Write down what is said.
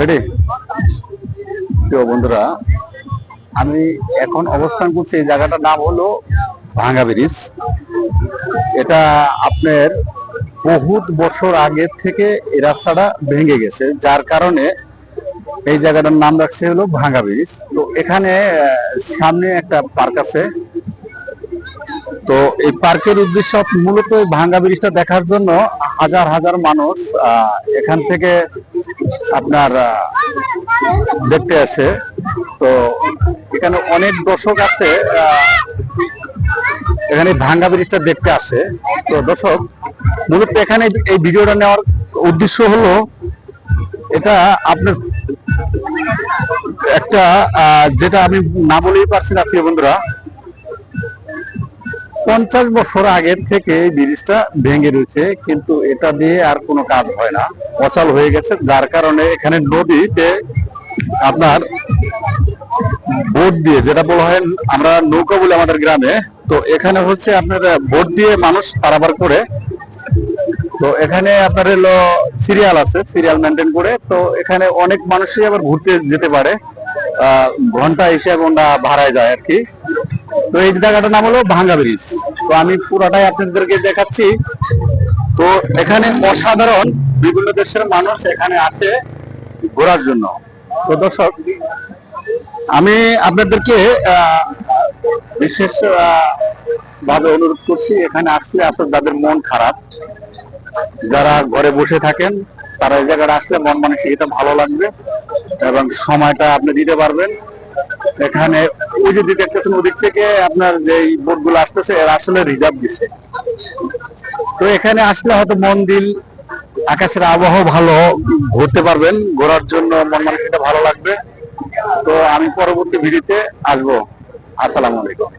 Ready প্রিয় বন্ধুরা, আমি এখন অবস্থান করছি, এই জায়গাটার নাম হলো ভাঙ্গা ব্রিজ। এটা আপনার বহুত বছর আগে থেকে এই রাস্তাটা ভেঙে গেছে, যার কারণে এই জায়গাটার নাম রাখছে হলো ভাঙ্গা ব্রিজ। তো এখানে সামনে একটা পার্ক আছে। তো এই পার্কের উদ্দেশ্য মূলত ভাঙ্গা ব্রিজটা দেখার জন্য হাজার হাজার মানুষ এখান থেকে আপনার দেখতে আসে তো এখানে অনেক দর্শক আছে এখানে ভাঙ্গা ব্রিজটা দেখতে আসে তো দর্শক, মূলত এখানে এই ভিডিওটা নেওয়ার উদ্দেশ্য হলো, এটা আপনার একটা যেটা আমি না বলেই পারছি না, প্রিয় বন্ধুরা পঞ্চাশ বছর আগের থেকে এই ব্রিজটা ভেঙে রয়েছে, কিন্তু এটা দিয়ে আর কোনো কাজ হয় না। অচল হয়ে গেছে, যার কারণে এখানে নদীতে আপনার বোট দিয়ে, যেটা বলা হয় আমরা নৌকা বলে আমাদের গ্রামে, তো এখানে হচ্ছে আপনার বোট দিয়ে মানুষ পারাবার করে। তো এখানে আপনার হলো সিরিয়াল আছে, সিরিয়াল মেনটেন করে, তো এখানে অনেক মানুষই আবার ঘুরতে যেতে পারে। ঘণ্টা হিসেবে ঘণ্টা ভাড়ায় যায় আর কি। তো এই জায়গাটার নাম হলো ভাঙ্গা ব্রিজ। তো আমি পুরাটাই আপনাদেরকে দেখাচ্ছি। তো এখানে অসাধারণ বিভিন্ন দেশের মানুষ এখানে আছে ঘোরার জন্য। তো দর্শক, আমি আপনাদেরকে বিশেষ ভাবে অনুরোধ করছি, এখানে আসলে আসলে যাদের মন খারাপ, যারা ঘরে বসে থাকেন, তারা এই জায়গাটা আসলে মন মানসিকতা ভালো লাগবে এবং সময়টা আপনি দিতে পারবেন। এখানে ওই যে দেখতেছেন ওদিক থেকে আপনার যে বোটগুলো আসতেছে, এরা আসলে রিজার্ভ দিছে। তো এখানে আসলে হয়তো মন দিল আকাশের আবহাওয়া ভালো, ঘুরতে পারবেন, ঘোরার জন্য মন মানসিকতা ভালো লাগবে। তো আমি পরবর্তী ভিডিওতে আসব। আসসালামু আলাইকুম।